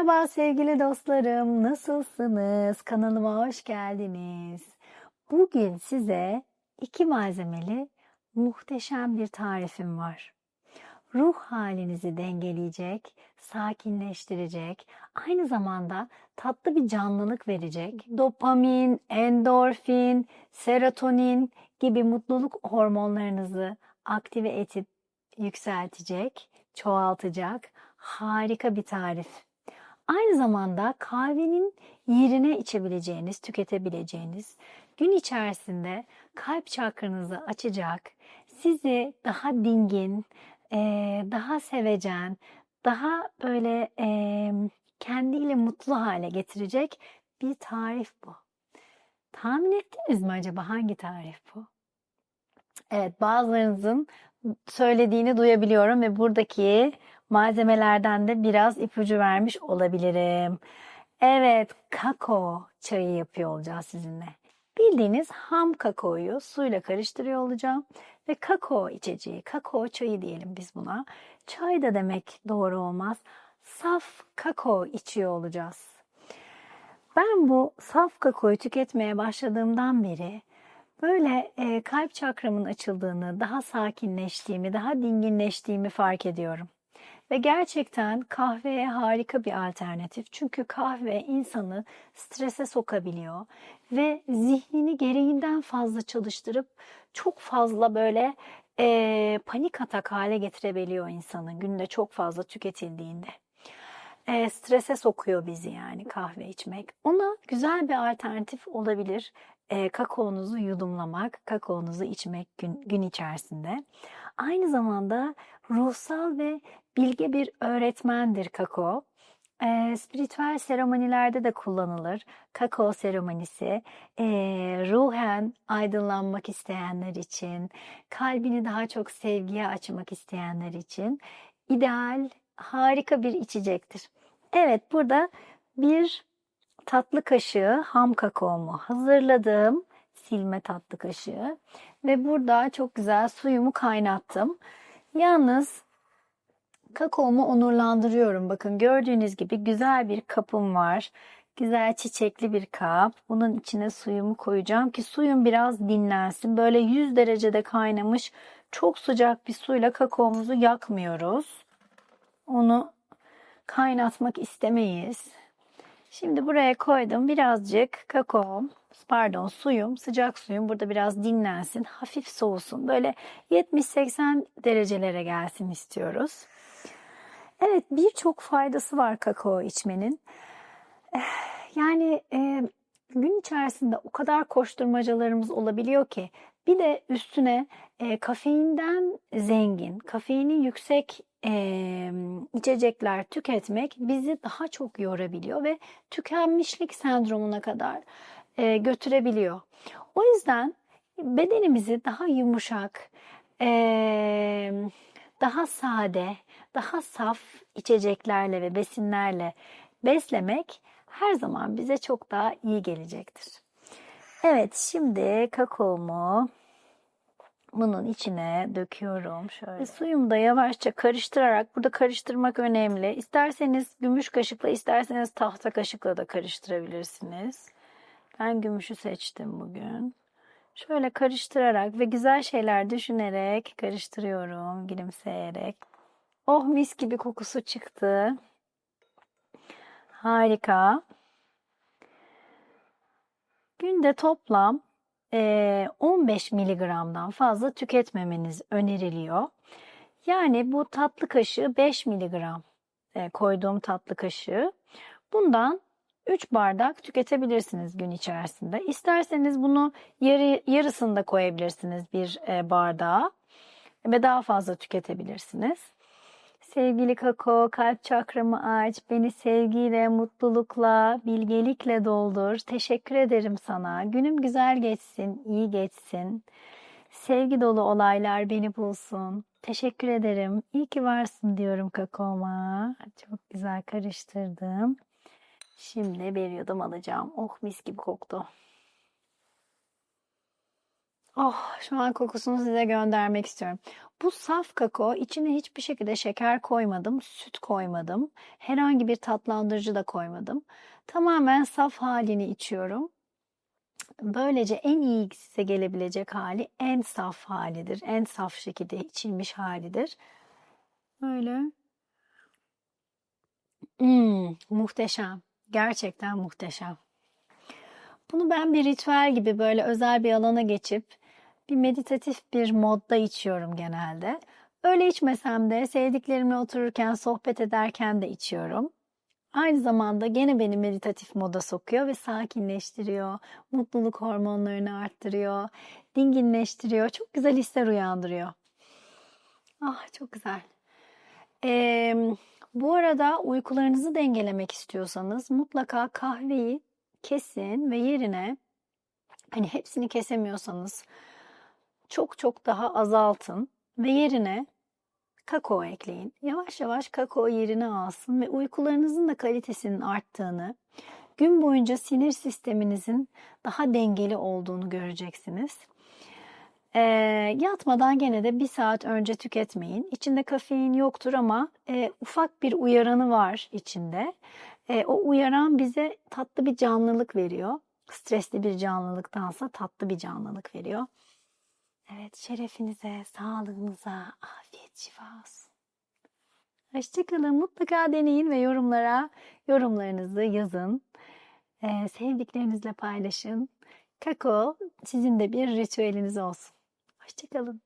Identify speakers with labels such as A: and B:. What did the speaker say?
A: Merhaba sevgili dostlarım, nasılsınız? Kanalıma hoş geldiniz. Bugün size iki malzemeli muhteşem bir tarifim var. Ruh halinizi dengeleyecek, sakinleştirecek, aynı zamanda tatlı bir canlılık verecek. Dopamin, endorfin, serotonin gibi mutluluk hormonlarınızı aktive edip yükseltecek, çoğaltacak harika bir tarif. Aynı zamanda kahvenin yerine içebileceğiniz, tüketebileceğiniz, gün içerisinde kalp çakranızı açacak, sizi daha dingin, daha sevecen, daha böyle kendiyle mutlu hale getirecek bir tarif bu. Tahmin ettiniz mi acaba hangi tarif bu? Evet, bazılarınızın söylediğini duyabiliyorum ve buradaki malzemelerden de biraz ipucu vermiş olabilirim. Evet, kakao çayı yapıyor olacağız sizinle. Bildiğiniz ham kakaoyu suyla karıştırıyor olacağım ve kakao içeceği, kakao çayı diyelim biz buna. Çay da demek doğru olmaz. Saf kakao içiyor olacağız. Ben bu saf kakaoyu tüketmeye başladığımdan beri böyle e, kalp çakramın açıldığını, daha sakinleştiğimi, daha dinginleştiğimi fark ediyorum. Ve gerçekten kahveye harika bir alternatif. Çünkü kahve insanı strese sokabiliyor ve zihnini gereğinden fazla çalıştırıp çok fazla böyle e, panik atak hale getirebiliyor insanın günde çok fazla tüketildiğinde. E, strese sokuyor bizi yani kahve içmek. Ona güzel bir alternatif olabilir. E, kakaonuzu yudumlamak, kakaonuzu içmek gün, gün içerisinde. Aynı zamanda ruhsal ve bilge bir öğretmendir kakao. E, spiritüel seremonilerde de kullanılır. Kakao seremonisi e, ruhen aydınlanmak isteyenler için, kalbini daha çok sevgiye açmak isteyenler için ideal, harika bir içecektir. Evet, burada bir tatlı kaşığı ham kakaomu hazırladım. Silme tatlı kaşığı. Ve burada çok güzel suyumu kaynattım. Yalnız kakaomu onurlandırıyorum. Bakın gördüğünüz gibi güzel bir kapım var. Güzel çiçekli bir kap. Bunun içine suyumu koyacağım ki suyum biraz dinlensin. Böyle 100 derecede kaynamış çok sıcak bir suyla kakaomuzu yakmıyoruz. Onu kaynatmak istemeyiz. Şimdi buraya koydum birazcık kakao, pardon suyum, sıcak suyum burada biraz dinlensin, hafif soğusun. Böyle 70-80 derecelere gelsin istiyoruz. Evet birçok faydası var kakao içmenin. Yani e, gün içerisinde o kadar koşturmacalarımız olabiliyor ki bir de üstüne e, kafeinden zengin, kafeini yüksek e, içecekler tüketmek bizi daha çok yorabiliyor ve tükenmişlik sendromuna kadar e, götürebiliyor. O yüzden bedenimizi daha yumuşak, e, daha sade, daha saf içeceklerle ve besinlerle beslemek her zaman bize çok daha iyi gelecektir. Evet şimdi kakaomu bunun içine döküyorum şöyle. Suyumu da yavaşça karıştırarak burada karıştırmak önemli. İsterseniz gümüş kaşıkla isterseniz tahta kaşıkla da karıştırabilirsiniz. Ben gümüşü seçtim bugün. Şöyle karıştırarak ve güzel şeyler düşünerek karıştırıyorum gülümseyerek. Oh mis gibi kokusu çıktı. Harika. Günde toplam 15 miligramdan fazla tüketmemeniz öneriliyor. Yani bu tatlı kaşığı 5 miligram koyduğum tatlı kaşığı. Bundan 3 bardak tüketebilirsiniz gün içerisinde. İsterseniz bunu yarı, yarısını da koyabilirsiniz bir bardağa ve daha fazla tüketebilirsiniz. Sevgili kakao, kalp çakramı aç, beni sevgiyle, mutlulukla, bilgelikle doldur. Teşekkür ederim sana. Günüm güzel geçsin, iyi geçsin. Sevgi dolu olaylar beni bulsun. Teşekkür ederim. İyi ki varsın diyorum kakaoma. Çok güzel karıştırdım. Şimdi bir yudum alacağım. Oh mis gibi koktu. Oh, şu an kokusunu size göndermek istiyorum. Bu saf kakao, içine hiçbir şekilde şeker koymadım, süt koymadım, herhangi bir tatlandırıcı da koymadım. Tamamen saf halini içiyorum. Böylece en iyi size gelebilecek hali en saf halidir. En saf şekilde içilmiş halidir. Böyle. Hmm, muhteşem. Gerçekten muhteşem. Bunu ben bir ritüel gibi böyle özel bir alana geçip bir meditatif bir modda içiyorum genelde. Öyle içmesem de sevdiklerimle otururken, sohbet ederken de içiyorum. Aynı zamanda gene beni meditatif moda sokuyor ve sakinleştiriyor, mutluluk hormonlarını arttırıyor, dinginleştiriyor, çok güzel hisler uyandırıyor. Ah çok güzel. Ee, bu arada uykularınızı dengelemek istiyorsanız mutlaka kahveyi kesin ve yerine hani hepsini kesemiyorsanız çok çok daha azaltın ve yerine kakao ekleyin. Yavaş yavaş kakao yerini alsın ve uykularınızın da kalitesinin arttığını, gün boyunca sinir sisteminizin daha dengeli olduğunu göreceksiniz. E, yatmadan gene de bir saat önce tüketmeyin. İçinde kafein yoktur ama e, ufak bir uyaranı var içinde. E, o uyaran bize tatlı bir canlılık veriyor. Stresli bir canlılıktansa tatlı bir canlılık veriyor. Evet, şerefinize, sağlığınıza, afiyet şifa olsun. Hoşçakalın. Mutlaka deneyin ve yorumlara yorumlarınızı yazın. Ee, sevdiklerinizle paylaşın. Kakao sizin de bir ritüeliniz olsun. Hoşçakalın.